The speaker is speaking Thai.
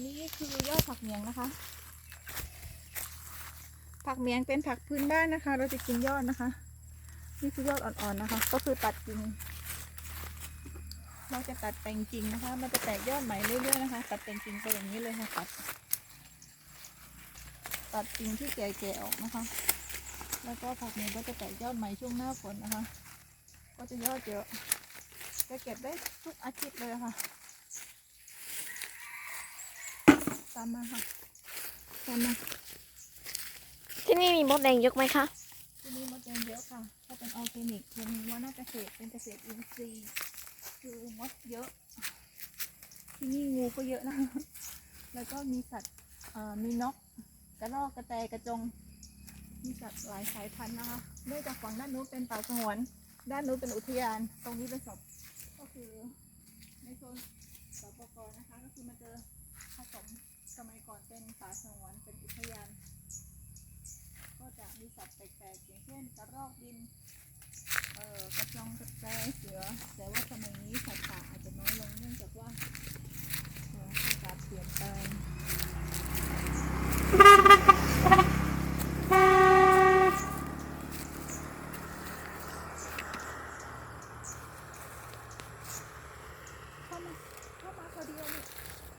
ันนี้คือยอดผักเมียงนะคะ ผักเมียงเป็นผักพื้นบ้านนะคะ เราจะกินยอดนะคะ นี่คือยอดอ่อนๆนะคะ ก็คือตัดกิ่งเราจะตัดแต่งกิ่งนะคะ มันจะแตกยอดใหม่เรื่อยๆนะคะ ตัดแต่งกิ่งไปอย่างนี้เลยค่ะตัดตัดกิ่งที่แก่ๆออกนะคะ แล้วก็ผักเมียงก็จะแตกยอดใหม่ช่วงหน้าฝนนะคะ ก็จะยอดเยอะจะเก็บได้ทุกอาทิตย์เลยค่ะ ตามมาค่ะตามมาที่นี่มีมดแดงเยอะไหมคะที่นี่มดแดงเยอะค่ะถ้าเป็นออร์แกนิกเป็นวานาเกษตรเป็นเกษตรอินทรีย์คือมดเยอะ ที่นี่งูก็เยอะนะ แล้วก็มีสัตว์เอ่อมีนกกระรอกกระแตกระจง มีสัตว์หลายสายพันธุ์นะคะเนื่องจากฝั่งด้านนู้นเป็นป่าสงวน ด้านนู้นเป็นอุทยาน ตรงนี้เป็นศพก็คือในโซนสปกนะคะ ก็คือมันจะผสมสมัย ก่อนเป็นป่าสงวนเป็นอุทยาน ก็จะมีสัตว์แปลกๆอย่างเช่นกระรอกดิน เอ่อกระจงกระแตเสือ แต่ว่าสมัยนี้สัตว์ป่าอาจจะน้อยลงเนื่องจากว่าอากาศเปลี่ยนแปลงเข้ามาเข้ามาคนเดียวเนี่ย